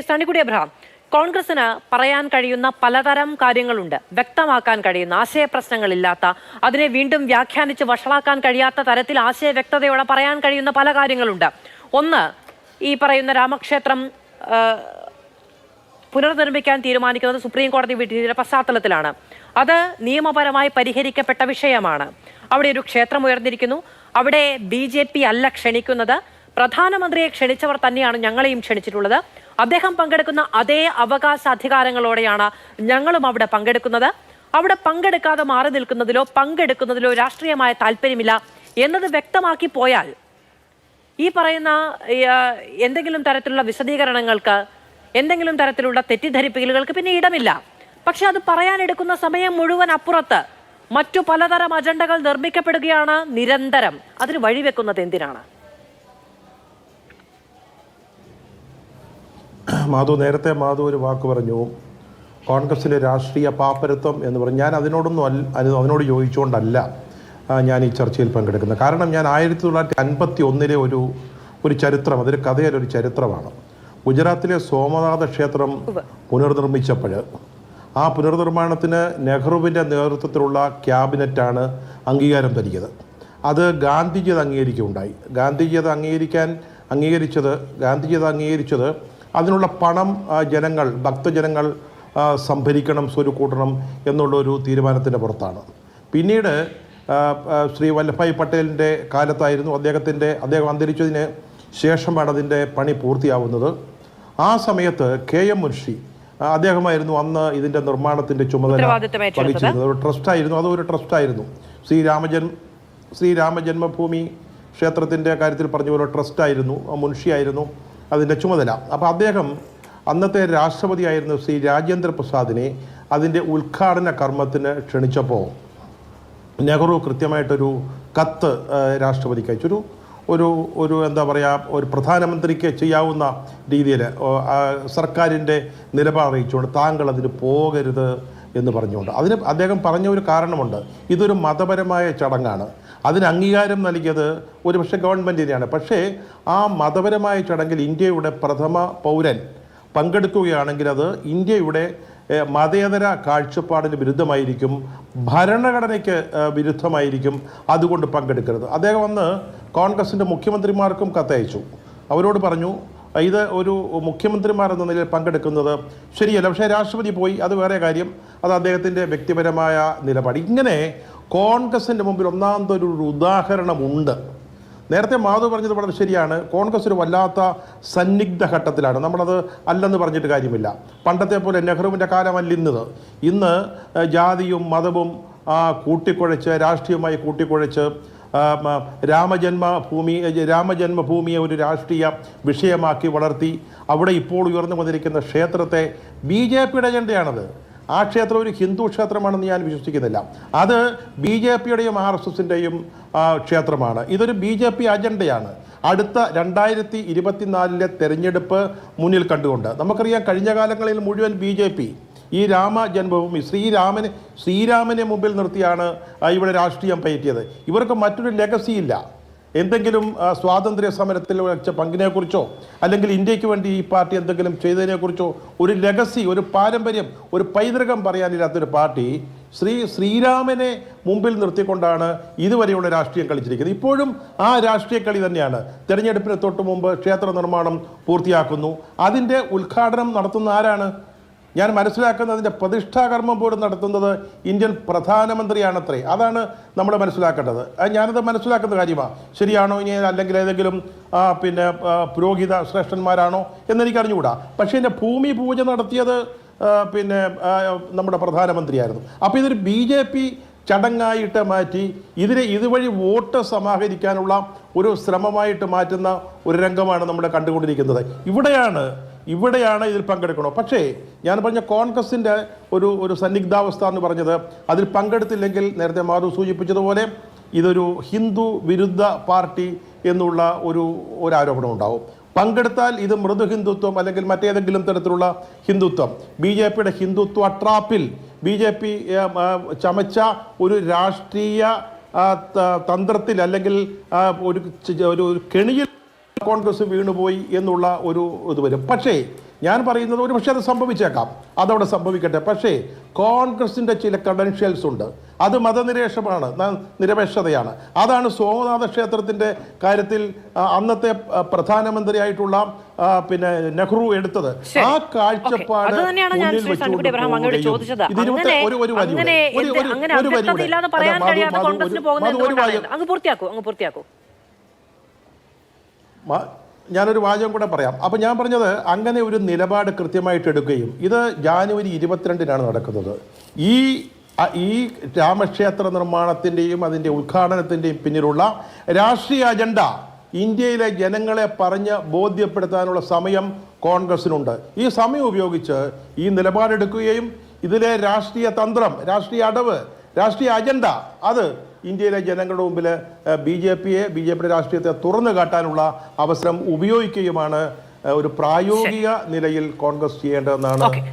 സണിക്കുടി Abraham കോൺഗ്രസിന് പറയാൻ കഴിയുന്ന പലതരം കാര്യങ്ങളുണ്ട്. വ്യക്തമാക്കാൻ കഴിയുന്ന ആശയപ്രശ്നങ്ങളില്ലാത്ത അതിനെ വീണ്ടും വ്യാഖ്യാനിച്ച് വഷളാക്കാൻ കഴിയാത്ത തരത്തിൽ ആശയ വ്യക്തതയോടെ പറയാൻ കഴിയുന്ന പല കാര്യങ്ങളുണ്ട്. ഒന്ന് ഈ പറയുന്ന രാമക്ഷേത്രം പുനർനിർമ്മിക്കാൻ തീരുമാനിക്കുന്നത് സുപ്രീം കോടതി വിധിയുടെ പശ്ചാത്തലത്തിലാണ്. അത് നിയമപരമായി പരിഹരിക്കപ്പെട്ട വിഷയമാണ്. അവിടെ ഒരു ക്ഷേത്രം ഉയർന്നിരിക്കുന്നു. അവിടെ ബി അല്ല ക്ഷണിക്കുന്നത്. പ്രധാനമന്ത്രിയെ ക്ഷണിച്ചവർ തന്നെയാണ് ഞങ്ങളെയും ക്ഷണിച്ചിട്ടുള്ളത്. അദ്ദേഹം പങ്കെടുക്കുന്ന അതേ അവകാശ അധികാരങ്ങളോടെയാണ് ഞങ്ങളും അവിടെ പങ്കെടുക്കുന്നത്. അവിടെ പങ്കെടുക്കാതെ മാറി നിൽക്കുന്നതിലോ പങ്കെടുക്കുന്നതിലോ രാഷ്ട്രീയമായ താല്പര്യമില്ല എന്നത് വ്യക്തമാക്കി പോയാൽ ഈ പറയുന്ന എന്തെങ്കിലും തരത്തിലുള്ള വിശദീകരണങ്ങൾക്ക് എന്തെങ്കിലും തരത്തിലുള്ള തെറ്റിദ്ധരിപ്പിക്കലുകൾക്ക് പിന്നെ ഇടമില്ല. പക്ഷെ അത് പറയാനെടുക്കുന്ന സമയം മുഴുവൻ അപ്പുറത്ത് മറ്റു പലതരം അജണ്ടകൾ നിർമ്മിക്കപ്പെടുകയാണ് നിരന്തരം. അതിന് വഴിവെക്കുന്നത് എന്തിനാണ്? മാധു നേരത്തെ മാധു ഒരു വാക്ക് പറഞ്ഞു കോൺഗ്രസിന്റെ രാഷ്ട്രീയ പാപ്പരത്വം എന്ന് പറഞ്ഞു. ഞാൻ അതിനോടൊന്നും അല്ല അത് അതിനോട് ചോദിച്ചുകൊണ്ടല്ല ഞാൻ ഈ ചർച്ചയിൽ പങ്കെടുക്കുന്നത്. കാരണം ഞാൻ ആയിരത്തി തൊള്ളായിരത്തി അൻപത്തി ഒന്നിലെ ഒരു ഒരു ചരിത്രം അതൊരു കഥയിലെ ഒരു ചരിത്രമാണ്. ഗുജറാത്തിലെ സോമനാഥ ക്ഷേത്രം പുനർനിർമ്മിച്ചപ്പോൾ ആ പുനർനിർമ്മാണത്തിന് നെഹ്റുവിന്റെ നേതൃത്വത്തിലുള്ള ക്യാബിനറ്റാണ് അംഗീകാരം തരികത് അത് ഗാന്ധിജി അത് അംഗീകരിക്കുകയുണ്ടായി. ഗാന്ധിജി അത് അംഗീകരിക്കാൻ അംഗീകരിച്ചത് ഗാന്ധിജി അത് അംഗീകരിച്ചത് അതിനുള്ള പണം ജനങ്ങൾ ഭക്തജനങ്ങൾ സംഭരിക്കണം സ്വരുക്കൂട്ടണം എന്നുള്ള ഒരു തീരുമാനത്തിന്റെ പുറത്താണ്. പിന്നീട് ശ്രീ വല്ലഭായ് പട്ടേലിന്റെ കാലത്തായിരുന്നു അദ്ദേഹത്തിന്റെ അദ്ദേഹം അന്തരിച്ചതിന് ശേഷമാണ് അതിന്റെ പണി പൂർത്തിയാവുന്നത്. ആ സമയത്ത് കെ എം മുൻഷി അദ്ദേഹമായിരുന്നു അന്ന് ഇതിന്റെ നിർമ്മാണത്തിന്റെ ചുമതല. വഹിച്ചിരുന്നത്. ഒരു ട്രസ്റ്റായിരുന്നു അതൊരു ട്രസ്റ്റായിരുന്നു. ശ്രീ രാമജൻ ശ്രീ രാമജന്മഭൂമി ക്ഷേത്രത്തിന്റെ കാര്യത്തിൽ പറഞ്ഞ പോലെ ട്രസ്റ്റായിരുന്നു മുൻഷിയായിരുന്നു. അതിന്റെ ചുമതല. അപ്പോൾ അദ്ദേഹം അന്നത്തെ രാഷ്ട്രപതിയായിരുന്ന ശ്രീ രാജേന്ദ്ര പ്രസാദിനെ അതിന്റെ ഉദ്ഘാടന കർമ്മത്തിന് ക്ഷണിച്ചപ്പോൾ നെഹ്റു കൃത്യമായിട്ടൊരു കത്ത് രാഷ്ട്രപതിക്ക് അയച്ചൊരു ഒരു ഒരു എന്താ പറയുക ഒരു പ്രധാനമന്ത്രിക്ക് ചെയ്യാവുന്ന രീതിയിൽ സർക്കാരിന്റെ നിലപാട് അറിയിച്ചുകൊണ്ട് താങ്കൾ അതിന് പോകരുത് എന്ന് പറഞ്ഞുകൊണ്ട്. അതിന് അദ്ദേഹം പറഞ്ഞ ഒരു കാരണമുണ്ട്. ഇതൊരു മതപരമായ ചടങ്ങാണ്. അതിന് അംഗീകാരം നൽകിയത് ഒരുപക്ഷെ ഗവൺമെന്റിനെയാണ് പക്ഷേ ആ മതപരമായ ചടങ്ങിൽ ഇന്ത്യയുടെ പ്രഥമ പൗരൻ പങ്കെടുക്കുകയാണെങ്കിൽ അത് ഇന്ത്യയുടെ മതേതര കാഴ്ചപ്പാടിന് വിരുദ്ധമായിരിക്കും ഭരണഘടനയ്ക്ക് വിരുദ്ധമായിരിക്കും അതുകൊണ്ട് പങ്കെടുക്കരുത്. അദ്ദേഹം വന്ന് കോൺഗ്രസിന്റെ മുഖ്യമന്ത്രിമാർക്കും കത്തയച്ചു. അവരോട് പറഞ്ഞു ഇത് ഒരു മുഖ്യമന്ത്രിമാർ എന്ന നിലയിൽ പങ്കെടുക്കുന്നത് ശരിയല്ല. പക്ഷേ രാഷ്ട്രപതി പോയി. അത് വേറെ കാര്യം. അത് അദ്ദേഹത്തിന്റെ വ്യക്തിപരമായ നിലപാട്. ഇങ്ങനെ കോൺഗ്രസിന്റെ മുമ്പിൽ ഒന്നാമതൊരു ഉദാഹരണമുണ്ട്. നേരത്തെ മാധവ് പറഞ്ഞത് വളരെ ശരിയാണ്. കോൺഗ്രസ് ഒരു വല്ലാത്ത സന്നിഗ്ധ ഘട്ടത്തിലാണ്. നമ്മളത് അല്ലെന്ന് പറഞ്ഞിട്ട് കാര്യമില്ല. പണ്ടത്തെ പോലെ നെഹ്റുവിന്റെ കാലമല്ല ഇന്നത്. ഇന്ന് ജാതിയും മതവും കൂട്ടിക്കുഴച്ച് രാഷ്ട്രീയമായി കൂട്ടിക്കുഴച്ച് രാമജന്മഭൂമി രാമജന്മഭൂമിയെ ഒരു രാഷ്ട്രീയ വിഷയമാക്കി വളർത്തി അവിടെ ഇപ്പോൾ ഉയർന്നു വന്നിരിക്കുന്ന ക്ഷേത്രത്തെ ബി ജെ പിയുടെ അജണ്ടയാണത്. ആ ക്ഷേത്രം ഒരു ഹിന്ദു ക്ഷേത്രമാണെന്ന് ഞാൻ വിശ്വസിക്കുന്നില്ല. അത് ബി ജെ പിയുടെയും ആർ എസ് എസിന്റെയും ക്ഷേത്രമാണ്. ഇതൊരു ബി ജെ പി അജണ്ടയാണ്. അടുത്ത രണ്ടായിരത്തി ഇരുപത്തിനാലിലെ തെരഞ്ഞെടുപ്പ് മുന്നിൽ കണ്ടുകൊണ്ട്. നമുക്കറിയാം കഴിഞ്ഞ കാലങ്ങളിൽ മുഴുവൻ ബി ജെ പി ഈ രാമ ജന്മഭൂമി ശ്രീരാമനെ ശ്രീരാമനെ മുമ്പിൽ നിർത്തിയാണ് ഇവിടെ രാഷ്ട്രീയം പയറ്റിയത്. ഇവർക്ക് മറ്റൊരു ലെഗസി ഇല്ല. എന്തെങ്കിലും സ്വാതന്ത്ര്യ സമരത്തിൽ വെച്ച പങ്കിനെക്കുറിച്ചോ അല്ലെങ്കിൽ ഇന്ത്യയ്ക്ക് വേണ്ടി ഈ പാർട്ടി എന്തെങ്കിലും ചെയ്തതിനെക്കുറിച്ചോ ഒരു ലെഗസി ഒരു പാരമ്പര്യം ഒരു പൈതൃകം പറയാനില്ലാത്തൊരു പാർട്ടി ശ്രീ ശ്രീരാമനെ മുമ്പിൽ നിർത്തിക്കൊണ്ടാണ് ഇതുവരെയുള്ള രാഷ്ട്രീയം കളിച്ചിരിക്കുന്നത്. ഇപ്പോഴും ആ രാഷ്ട്രീയ കളി തന്നെയാണ്. തെരഞ്ഞെടുപ്പിന് തൊട്ട് മുമ്പ് ക്ഷേത്ര നിർമ്മാണം പൂർത്തിയാക്കുന്നു. അതിന്റെ ഉദ്ഘാടനം നടത്തുന്ന ആരാണ്? ഞാൻ മനസ്സിലാക്കുന്നതിന്റെ പ്രതിഷ്ഠാകർമ്മം പോലും നടത്തുന്നത് ഇന്ത്യൻ പ്രധാനമന്ത്രിയാണത്രേ. അതാണ് നമ്മൾ മനസ്സിലാക്കേണ്ടത്. ഞാനത് മനസ്സിലാക്കുന്ന കാര്യമാണ് ശരിയാണോ ഇനി അല്ലെങ്കിൽ ഏതെങ്കിലും പിന്നെ പുരോഹിത ശ്രേഷ്ഠന്മാരാണോ എന്നെനിക്ക് അറിഞ്ഞുകൂടാ പക്ഷേ എന്റെ ഭൂമി പൂജ നടത്തിയത് പിന്നെ നമ്മുടെ പ്രധാനമന്ത്രിയായിരുന്നു. അപ്പോൾ ഇതൊരു ബി ജെ പി ചടങ്ങായിട്ട് മാറ്റി ഇതിനെ ഇതുവഴി വോട്ട് സമാഹരിക്കാനുള്ള ഒരു ശ്രമമായിട്ട് മാറ്റുന്ന ഒരു രംഗമാണ് നമ്മൾ കണ്ടുകൊണ്ടിരിക്കുന്നത്. ഇവിടെയാണ് ഇവിടെയാണ് ഇതിൽ പങ്കെടുക്കണോ? പക്ഷേ ഞാൻ പറഞ്ഞ കോൺഗ്രസിന്റെ ഒരു ഒരു സന്നിഗ്ധാവസ്ഥ എന്ന് പറഞ്ഞത് അതിൽ പങ്കെടുത്തില്ലെങ്കിൽ നേരത്തെ മാധു സൂചിപ്പിച്ചതുപോലെ ഇതൊരു ഹിന്ദു വിരുദ്ധ പാർട്ടി എന്നുള്ള ഒരു ഒരു ആരോപണം ഉണ്ടാവും. പങ്കെടുത്താൽ ഇത് മൃദു ഹിന്ദുത്വം അല്ലെങ്കിൽ മറ്റേതെങ്കിലും തരത്തിലുള്ള ഹിന്ദുത്വം. ബി ജെ പിയുടെ ഹിന്ദുത്വ ട്രാപ്പിൽ ബി ജെ പി ചമച്ച ഒരു രാഷ്ട്രീയ തന്ത്രത്തിൽ അല്ലെങ്കിൽ ഒരു ഒരു കെണിയിൽ കോൺഗ്രസ് വീണുപോയി എന്നുള്ള ഒരു ഇത് വരും. പക്ഷേ ഞാൻ പറയുന്നത് ഒരു പക്ഷേ അത് സംഭവിച്ചേക്കാം. അതവിടെ സംഭവിക്കട്ടെ. പക്ഷേ കോൺഗ്രസിന്റെ ചില ക്രെഡൻഷ്യൽസ് ഉണ്ട്. അത് മതനിരേഷമാണ് നിരപേക്ഷതയാണ്. അതാണ് സോമനാഥ ക്ഷേത്രത്തിന്റെ കാര്യത്തിൽ അന്നത്തെ പ്രധാനമന്ത്രിയായിട്ടുള്ള പിന്നെ നെഹ്റു എടുത്തത്. ആ. കാഴ്ചപ്പാട് അത് തന്നെയാണ് ഞാനൊരു വാചകം കൂടെ പറയാം. അപ്പം ഞാൻ പറഞ്ഞത് അങ്ങനെ ഒരു നിലപാട് കൃത്യമായിട്ട് എടുക്കുകയും ഇത് ജാനുവരി ഇരുപത്തിരണ്ടിനാണ് നടക്കുന്നത്. ഈ ഈ രാമക്ഷേത്ര നിർമ്മാണത്തിന്റെയും അതിന്റെ ഉദ്ഘാടനത്തിന്റെയും പിന്നിലുള്ള രാഷ്ട്രീയ അജണ്ട ഇന്ത്യയിലെ ജനങ്ങളെ പറഞ്ഞ് ബോധ്യപ്പെടുത്താനുള്ള സമയം കോൺഗ്രസിനുണ്ട്. ഈ സമയം ഉപയോഗിച്ച് ഈ നിലപാടെടുക്കുകയും ഇതിലെ രാഷ്ട്രീയ തന്ത്രം രാഷ്ട്രീയ അടവ് രാഷ്ട്രീയ അജണ്ട അത് ഇന്ത്യയിലെ ജനങ്ങളുടെ മുമ്പിൽ ബി ജെ പിയെ ബി ജെ പിയുടെ രാഷ്ട്രീയത്തെ തുറന്നു കാട്ടാനുള്ള അവസരം ഉപയോഗിക്കുകയുമാണ് ഒരു പ്രായോഗിക നിലയിൽ കോൺഗ്രസ് ചെയ്യേണ്ടതെന്നാണ്.